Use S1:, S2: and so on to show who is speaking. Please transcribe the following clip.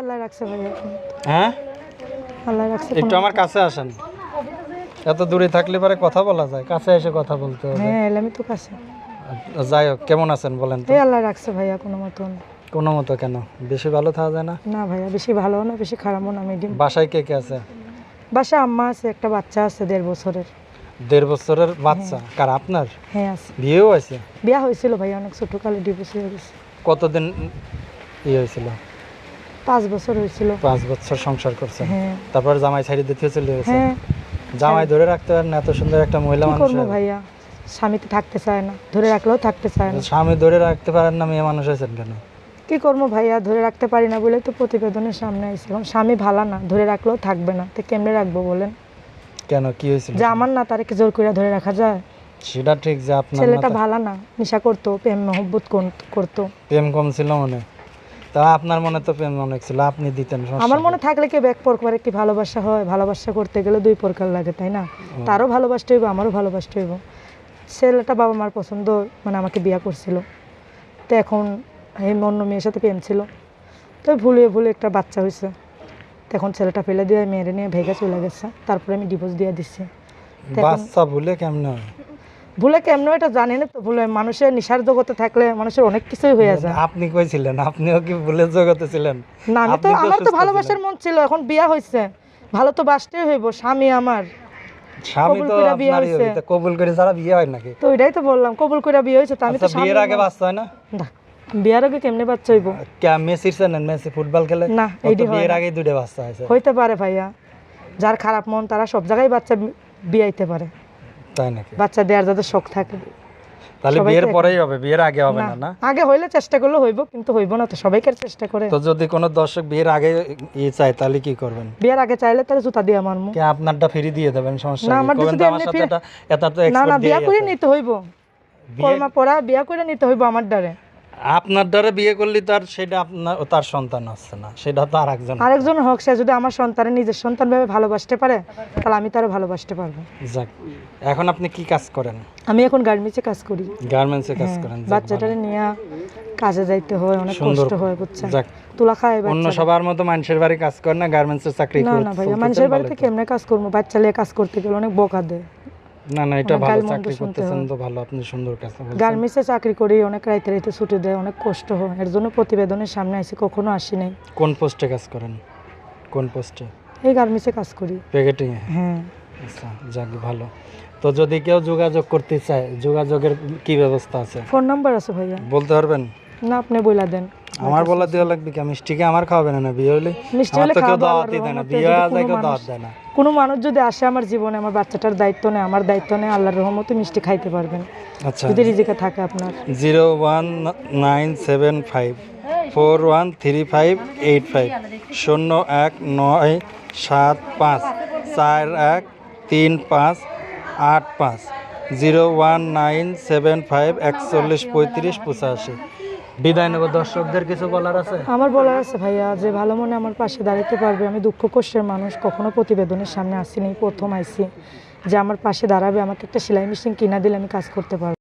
S1: আল্লাহ রাখছে ভাই।
S2: হ্যাঁ?
S1: আল্লাহ রাখছে
S2: একটু আমার কাছে আসেন। এত দূরে থাকলে পরে কথা বলা যায়। কাছে এসে কথা বলতে হবে।
S1: হ্যাঁ এলামই তো কাছে।
S2: যাই হোক কেমন আছেন বলেন তো?
S1: আল্লাহ রাখছে ভাইয়া কোনো মতন।
S2: কোনো মতো কেন? বেশি ভালো থাকা যায় না?
S1: না ভাইয়া বেশি ভালো না বেশি খারাপও না মিডিয়াম
S2: বাসায় কে কে আছে?
S1: বাসা আম্মা আছে একটা বাচ্চা আছে দেড় বছরের।
S2: দেড় বছরের বাচ্চা? কার আপনার?
S1: হ্যাঁ আছে।
S2: বিয়েও আছে
S1: বিয়া হয়েছিল ভাইয়া অনেক ছোট কালে ডিভোর্স হয়ে গেছে।
S2: কতদিন ইয়ে হয়েছিল?
S1: পাঁচ বছর হয়েছিল।
S2: পাঁচ বছর সংসার
S1: হ্যাঁ।
S2: তারপর জামাই ছাড়ি দিতে চলে গেছে
S1: হ্যাঁ।
S2: জামাই ধরে রাখতে পারেন এত সুন্দর একটা মহিলা মানুষ
S1: ভাইয়া? স্বামী তো থাকতে চায় না ধরে রাখলেও থাকতে চায় না।
S2: স্বামী ধরে রাখতে পারেন না মেয়ে মানুষ আছেন কেন?
S1: কি করব ভাইয়া? ধরে রাখতে পারি না বলে তো প্রতিবেদনের সামনে আইসি এখন স্বামী ভালো না ধরে রাখলেও থাকবে না। তো কেমনে রাখব বলেন?
S2: কেন? কি হয়েছিল?
S1: যে আমার না তারে জোর করে ধরে রাখা যায়?
S2: সেটা ঠিক যে আপনার
S1: ছেলেটা ভালো না নেশা করতো প্রেম মহব্বত করতো।
S2: প্রেম কম ছিল মনে? তা আপনার মনে তো প্রেম অনেক ছিল আপনি দিতেন
S1: আমার মনে থাকলে কি ব্যাক করে কি ভালোবাসা হয়? ভালোবাসা করতে গেলে দুই প্রকার লাগে তাই না? তারও ভালোবাসতে হইব আমারও ভালোবাসতে হইব। ছেলেটা বাবা মার পছন্দ মানে আমাকে বিয়া করছিল। তো এখন এই অন্য মেয়ের সাথে প্রেম ছিল। তো ভুলে ভুলে একটা বাচ্চা হয়েছে তো এখন ছেলেটা ফেলে দিয়ে মেয়েরে নিয়ে ভেগে চলে গেছে। তারপরে আমি ডিভোর্স দিয়ে দিচ্ছি
S2: বাচ্চা ভুলে কেমনে হয়?
S1: ভুলে কেমন এটা জানি না তো ভুলে মানুষের নিশার জগতে থাকলে মানুষের অনেক কিছুই হয়ে যায়।
S2: আপনি কইছিলেন আপনিও কি ভুলে জগতে ছিলেন?
S1: না আমি তো আমার তো ভালোবাসার মন ছিল এখন বিয়া হয়েছে ভালো তো বাসতেই হইব স্বামী আমার।
S2: স্বামী তো আপনারই
S1: হইছে।
S2: হবে কবুল করে ছাড়া বিয়ে হয় নাকি?
S1: তো ওইটাই তো বললাম কবুল করে বিয়ে হয়েছে তো আমি তো
S2: আচ্ছা বিয়ের আগে বাচ্চা হয় না?
S1: না, বিয়ার আগে কেমনে বাচ্চা হইব?
S2: কে মেসির চেনেন মেসি ফুটবল খেলে?
S1: না এইটি
S2: বিয়ের
S1: না।
S2: আগেই দুটো বাচ্চা হয়েছে।
S1: হইতে পারে ভাইয়া যার খারাপ মন তারা সব জায়গায় বাচ্চা বিয়াইতে পারে।
S2: তাই নাকি?
S1: বাচ্চা দেওয়ার যাতে শখ থাকে।
S2: তাহলে বিয়ের পরেই হবে বিয়ের আগে হবে না না
S1: আগে হইলে চেষ্টা করলে হইব কিন্তু হইব না তো সবাইকার চেষ্টা করে।
S2: তো যদি কোনো দর্শক বিয়ের আগে ইয়ে চায় তাহলে কি করবেন?
S1: বিয়ের আগে চাইলে তাহলে জুতা দিয়ে আমার
S2: কে আপনারটা ফ্রি দিয়ে দেবেন? সমস্যা
S1: না,
S2: আমার
S1: যদি এমনি
S2: এটা এটা তো
S1: না না বিয়া করে নিতে হইব। কলমা পড়া বিয়া করে নিতে হইব আমার দ্বারে।
S2: আপনার দ্বারা বিয়ে করলে তার সেটা আপনার তার সন্তান আসছে না সেটা তো আর একজন
S1: আরেকজন হোক সে যদি আমার সন্তানের নিজের সন্তান ভাবে ভালোবাসতে পারে তাহলে আমি তারও ভালোবাসতে পারব।
S2: যাক এখন আপনি কি কাজ করেন?
S1: আমি এখন গার্মেন্টসে কাজ করি।
S2: গার্মেন্টসে কাজ
S1: হ্যাঁ,
S2: করেন
S1: বাচ্চাটারে নিয়ে কাজে যাইতে হয় অনেক কষ্ট হয় বুঝছেন?
S2: যাক
S1: তুলা খায়
S2: অন্য সবার মতো মানুষের বাড়ি কাজ করে না গার্মেন্টসের চাকরি
S1: না
S2: করে
S1: না
S2: চলতেছেন,
S1: মানুষের বাড়িতে কেমনে কাজ করব? বাচ্চা লিয়ে কাজ করতে গেলে অনেক বকা দেয়।
S2: না না এটা ভালো চাকরি করতেছেন তো ভালো আপনি সুন্দর।
S1: গার্মেন্টসে চাকরি করি অনেক রাইতে রাইতে ছুটি দেয় অনেক কষ্ট হয়। এর জন্য প্রতিবেদনের সামনে আসি কখনো আসি নাই।
S2: কোন পোস্টে কাজ করেন? কোন পোস্টে?
S1: এই গার্মেন্টসে কাজ করি।
S2: প্যাকেটিং
S1: হ্যাঁ।
S2: আচ্ছা যাক ভালো। তো যদি কেউ যোগাযোগ করতে চায় যোগাযোগের কি ব্যবস্থা আছে?
S1: ফোন নাম্বার আছে ভাইয়া।
S2: বলতে পারবেন?
S1: না আপনি বইলা দেন।
S2: আমার বলা দেওয়া লাগবে কি? মিষ্টিকে আমার খাওয়াবে না না বিয়ে হলে?
S1: মিষ্টি হলে
S2: কেউ না। বিয়ে কেউ দাওয়াত দেয় না।
S1: কোনো মানুষ যদি আসে আমার জীবনে আমার বাচ্চাটার দায়িত্ব নেয় আমার দায়িত্ব নেয় আল্লাহর রহমতে মিষ্টি খাইতে পারবেন।
S2: আচ্ছা।
S1: যদি রিজিকে থাকে আপনার।
S2: Zero one nine seven five four one three five eight five শূন্য এক নয় সাত পাঁচ চার এক তিন পাঁচ আট পাঁচ zero one nine seven five একচল্লিশ পঁয়ত্রিশ পঁচাশি। বিদায় নেব দর্শকদের কিছু বলার আছে?
S1: আমার বলার আছে ভাইয়া, যে ভালো মনে আমার পাশে দাঁড়াতে পারবে। আমি দুঃখ কষ্টের মানুষ, কখনো প্রতিবেদনের সামনে আসিনি, প্রথম আইসি। যে আমার পাশে দাঁড়াবে, আমাকে একটা সেলাই মেশিন কিনা দিলে আমি কাজ করতে পারব।